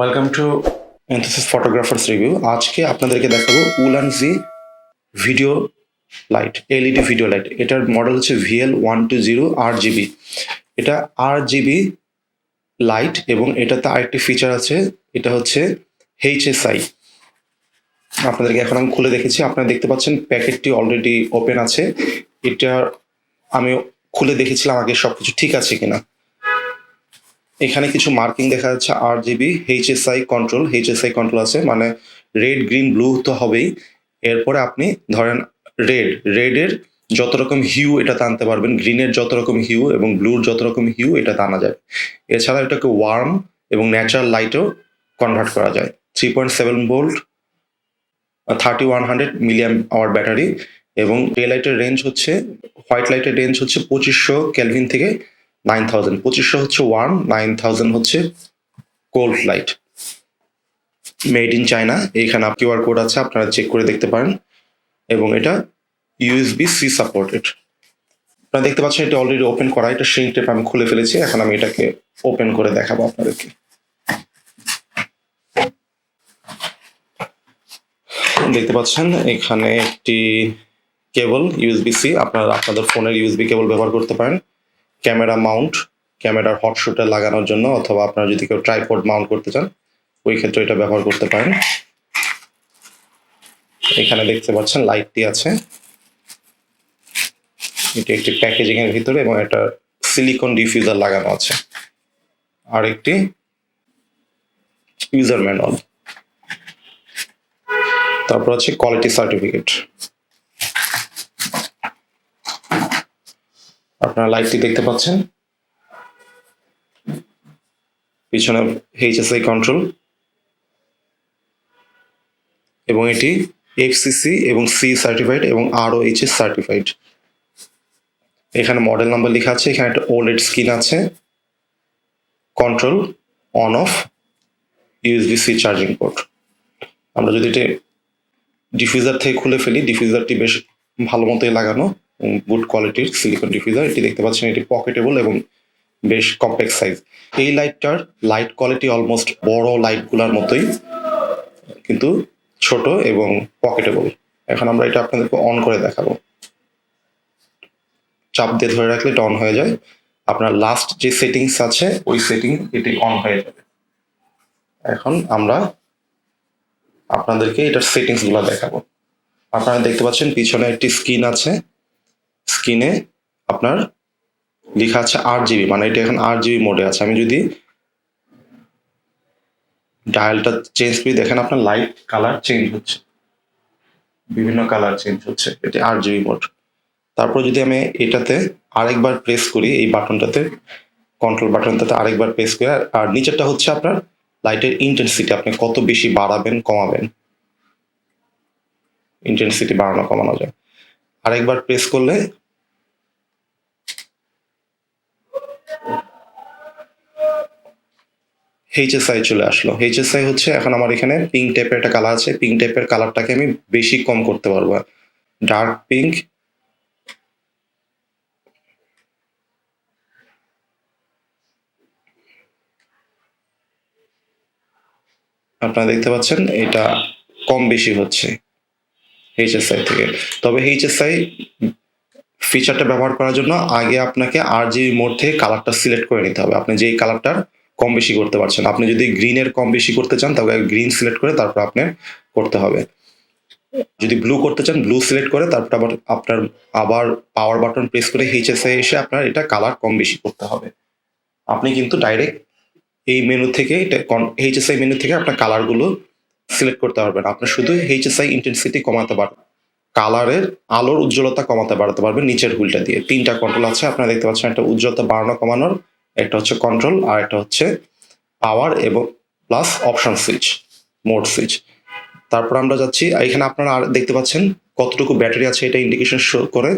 Welcome to enthusiasts photographers review আজকে আপনাদেরকে দেখাবো Ulanzi video light LED video light এটার মডেল হচ্ছে VL one two zero RGB এটা আর জিবি লাইট এবং এটাতে আরেকটি ফিচার আছে, এটা হচ্ছে এইচএসআই আপনাদেরকে এখন আমি খুলে দেখেছি, আপনারা দেখতে পাচ্ছেন প্যাকেটটি অলরেডি ওপেন আছে। এটা আমি খুলে দেখেছিলাম আগে সব কিছু ঠিক আছে কিনা। এখানে কিছু মার্কিং দেখা যাচ্ছে RGB HSI control HSI control আছে মানে রেড গ্রিন ব্লু তো হবেই। এরপরে আপনি ধরেন রেড রেডের যত রকম হিউ এটা টানতে পারবেন গ্রিনের যত রকম হিউ এবং ব্লুর যত রকম হিউ এটা টানা যায়। এছাড়া এটাকে ওয়ার্ম এবং ন্যাচারাল লাইটেও কনভার্ট করা যায়। Three point seven volt thirty one hundred milliamp hour battery এবং ডে লাইটের রেঞ্জ হচ্ছে হোয়াইট লাইটের রেঞ্জ হচ্ছে পঁচিশশো ক্যালভিন থেকে নাইন থাউজেন্ড। পঁচিশশো হচ্ছে ওয়ার্ম নাইন থাউজেন্ড হচ্ছে cold light. Made in China, এইখানে কিউআর কোড আছে, আপনারা চেক করে দেখতে পারেন। এবং এটা ইউএসবি সি সাপোর্টেড। আপনারা দেখতে পাচ্ছেন, এটা অলরেডি ওপেন করা, এটা শ্রিঙ্ক টেপ আমি খুলে ফেলেছি, এখন আমি এটাকে ওপেন করে দেখাবো আপনাদেরকে। দেখতে পাচ্ছেন, এখানে একটি কেবল ইউএসবি সি, আপনারা আপনাদের ফোনের ইউএসবি কেবল ব্যবহার করতে পারেন। ক্যামেরা মাউন্ট, ক্যামেরার হটশুটে লাগানোর জন্য, অথবা আপনারা যদি কেউ ট্রাইপড মাউন্ট করতে চান, ওই ক্ষেত্রে এটা ব্যবহার করতে পারেন। এখানে দেখতে পাচ্ছেন লাইটটি আছে। এটি একটি প্যাকেজিং এর ভিতরে এবং একটা সিলিকন ডিফিউজার লাগানো আছে। আর একটি ইউজার ম্যানুয়াল তারপর আছে কোয়ালিটি সার্টিফিকেট আপনারা লাইটটি দেখতে পাচ্ছেন। পিছনে এইচএসআই কন্ট্রোল এবং এটি এফসিসি এবং সি সার্টিফাইড এবং আরও এইচএস সার্টিফাইড এখানে মডেল নাম্বার লেখা আছে, এখানে একটা ওলেড স্ক্রিন আছে। Control on off USB C charging port আমরা যদি এটি ডিফিউজার থেকে খুলে ফেলি ডিফিউজারটি বেশ ভালো মতোই লাগানো। গুড কোয়ালিটির সিলিকন ডিফিউজার এটি দেখতে পাচ্ছেন, এটি পকেটেবল এবং বেশ কমপ্লেক্স সাইজ এই লাইটটার লাইট কোয়ালিটি অলমোস্ট বড় লাইটগুলোর মতোই, কিন্তু ছোট এবং পকেটেবল এখন আমরা এটা আপনাদেরকে অন করে দেখাবো। চাপ দিয়ে ধরে রাখলে এটা অন হয়ে যায়। আপনার লাস্ট যে সেটিংস আছে, ওই সেটিং এটি অন হয়ে যাবে। এখন আমরা আপনাদেরকে এটার সেটিংসগুলো দেখাবো। আপনারা দেখতে পাচ্ছেন পিছনে একটি স্ক্রিন আছে। স্ক্রিনে আপনার লেখা আছে আট জিবি মানে এটা এখন আট জিবি মোডে আছে। আমি যদি ডায়ালটা চেঞ্জ করি, দেখেন আপনার লাইট কালার চেঞ্জ হচ্ছে। বিভিন্ন কালার চেঞ্জ হচ্ছে, এটি আট জিবি মোড। তারপর যদি আমি এটাতে আরেকবার প্রেস করি, এই বাটনটাতে কন্ট্রোল বাটনটাতে আরেকবার প্রেস করি, আর- নিচেরটা হচ্ছে আপনার লাইটের ইন্টেন্সিটি আপনি কত বেশি বাড়াবেন, কমাবেন। ইন্টেন্সিটি বাড়ানো, কমানো যায়। আরেকবার প্রেস করলে এইচএসআই চলে আসলো। এইচএসআই হচ্ছে এখন আমার এখানে পিঙ্ক টাইপের একটা কালার আছে। পিঙ্ক টাইপের কালারটাকে আমি বেশি কম করতে পারব। ডার্ক পিঙ্ক আপনারা দেখতে পাচ্ছেন, এটা কম বেশি হচ্ছে এইচএসআই থেকে। তবে এইচএসআই ফিচারটা ব্যবহার করার জন্য আগে আপনাকে আর জিবি মোড থেকে কালারটা সিলেক্ট করে নিতে হবে। আপনি যেই কালারটার কম বেশি করতে পারছেন। আপনি যদি গ্রিনের কম বেশি করতে চান তবে গ্রিন সিলেক্ট করে তারপর আপনি করতে হবে। যদি ব্লু করতে চান ব্লু সিলেক্ট করে তারপর আবার আপনার আবার পাওয়ার বাটন প্রেস করে এইচএসআই এসে আপনার এটা কালার কম বেশি করতে হবে। আপনি কিন্তু ডাইরেক্ট এই মেনু থেকে এটা এইচএসআই মেনু থেকে আপনার কালারগুলো সিলেক্ট করতে পারবেন। আপনি শুধু এইচএসআই ইন্টেন্সিটি কমাতে পারবেন কালারের আলোর উজ্জ্বলতা কমাতে বাড়াতে পারবেন নিচের হুইলটা দিয়ে। তিনটা কন্ট্রোল আছে, আপনারা দেখতে পাচ্ছেন একটা উজ্জ্বলতা বাড়ানো কমানোর একটা হচ্ছে কন্ট্রোল আর একটা হচ্ছে পাওয়ার এবং plus option switch mode switch তারপর আমরা যাচ্ছি এখানে আপনারা আর দেখতে পাচ্ছেন কতটুকু ব্যাটারি আছে, এটা ইন্ডিকেশন শো করে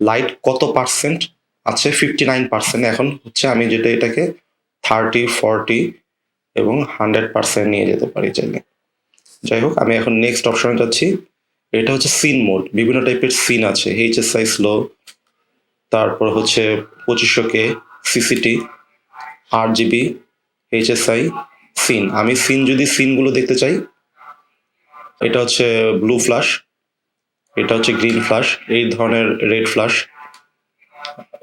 লাইট কত পার্সেন্ট আছে ফিফটি নাইন পার্সেন্ট এখন হচ্ছে আমি যেটা এটাকে থার্টি ফর্টি এবং হান্ড্রেড পার্সেন্ট নিয়ে যেতে পারি চাইলে। যাই হোক, আমি এখন নেক্সট অপশনে যাচ্ছি, এটা হচ্ছে সিন মোড বিভিন্ন টাইপের সিন আছে এইচএসআই স্লো তারপর হচ্ছে পঁচিশশো কে সিসিটি আট জিবি এইচএসআই সিন আমি সিন যদি সিনগুলো দেখতে চাই, এটা হচ্ছে ব্লু ফ্লাশ এটা হচ্ছে গ্রিন ফ্লাশ এই ধরনের রেড ফ্লাশ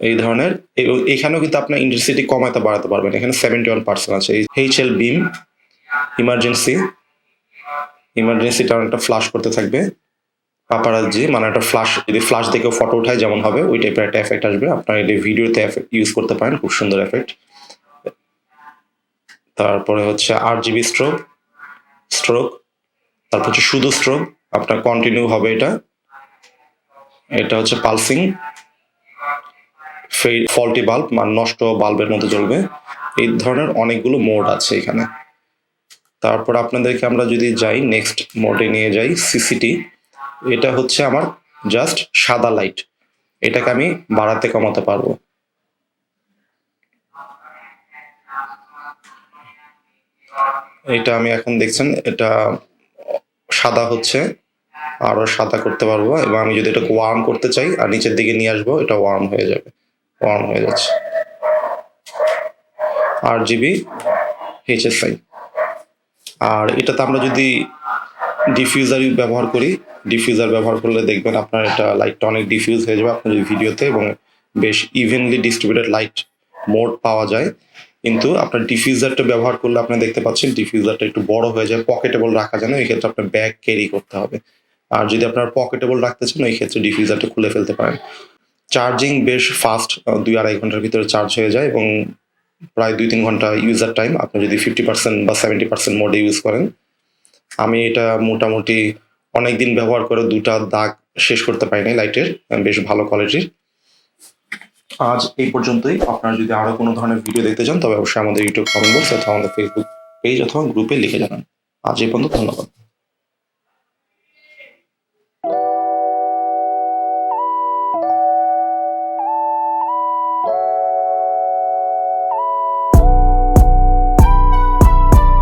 এই ধরনের, এবং এখানেও কিন্তু আপনার ইন্টেন্সিটি কমাতে বাড়াতে পারবেন। এখানে সেভেন্টি ওয়ান পার্সেন্ট আছে এইচ এল বিম ইমার্জেন্সি ইমার্জেন্সিটা একটা ফ্লাশ করতে থাকবে। পাপারাজি মানে একটা ফ্লাশ যদি ফ্লাশ দেখেও ফটো উঠায়, যেমন হবে, ওই টাইপের একটা এফেক্ট আসবে। আপনার এটা ভিডিওতে ইউজ করতে পারেন, খুব সুন্দর এফেক্ট তারপরে হচ্ছে আট জিবি স্ট্রোক স্ট্রোক তারপর হচ্ছে শুধু স্ট্রোক আপনার কন্টিনিউ হবে এটা। এটা হচ্ছে পালসিং ফল্টি বাল্ব মানে নষ্ট বাল্বের মতো জ্বলবে। এই ধরনের অনেকগুলো মোড আছে এখানে। তারপর আপনাদেরকে আমরা যদি যাই নেক্সট মোডে নিয়ে যাই সিসিটি এটা হচ্ছে আমার জাস্ট সাদা লাইট এটাকে আমি বাড়াতে কমাতে পারব। এটা আমি এখন দেখছেন, এটা সাদা হচ্ছে, আরও সাদা করতে পারব। এবং আমি যদি এটাকে ওয়ার্ম করতে চাই, আর নিচের দিকে নিয়ে আসব, এটা ওয়ার্ম হয়ে যাবে ওয়ার্ম হয়ে যাচ্ছে। আট জিবি এইচএসআই আর এটাতে আমরা যদি ডিফিউজার ব্যবহার করি। ডিফিউজার ব্যবহার করলে দেখবেন আপনার এটা লাইটটা অনেক ডিফিউজ হয়ে যাবে আপনার ভিডিওতে এবং বেশ ইভেনলি ডিস্ট্রিবিউটেড লাইট মোড পাওয়া যায়। কিন্তু আপনার ডিফিউজারটা ব্যবহার করলে আপনি দেখতে পাচ্ছেন ডিফিউজারটা একটু বড় হয়ে যায় পকেটেবল রাখা যায় না, এই ক্ষেত্রে আপনার ব্যাগ ক্যারি করতে হবে। আর যদি আপনার পকেটেবল রাখতে চান, এই ক্ষেত্রে ডিফিউজারটা খুলে ফেলতে পারেন। চার্জিং বেশ ফাস্ট দুই আড়াই ঘণ্টার ভিতরে চার্জ হয়ে যায় এবং প্রায় দুই তিন ঘণ্টা ইউজার টাইম আপনি যদি ফিফটি পার্সেন্ট বা সেভেন্টি পার্সেন্ট মোডে ইউজ করেন। আমি এটা মোটামুটি অনেক দিন ব্যবহার করে দুটা দাগ শেষ করতে পারিনি লাইটের বেশ ভালো কোয়ালিটির আজ এই পর্যন্তই। আপনারা যদি আরও কোনো ধরনের ভিডিও দেখতে চান, তবে অবশ্যই আমাদের ইউটিউব কমেন্ট বক্স অথবা আমাদের ফেসবুক পেজ অথবা গ্রুপে লিখে জানান। আজ এই পর্যন্ত ধন্যবাদ।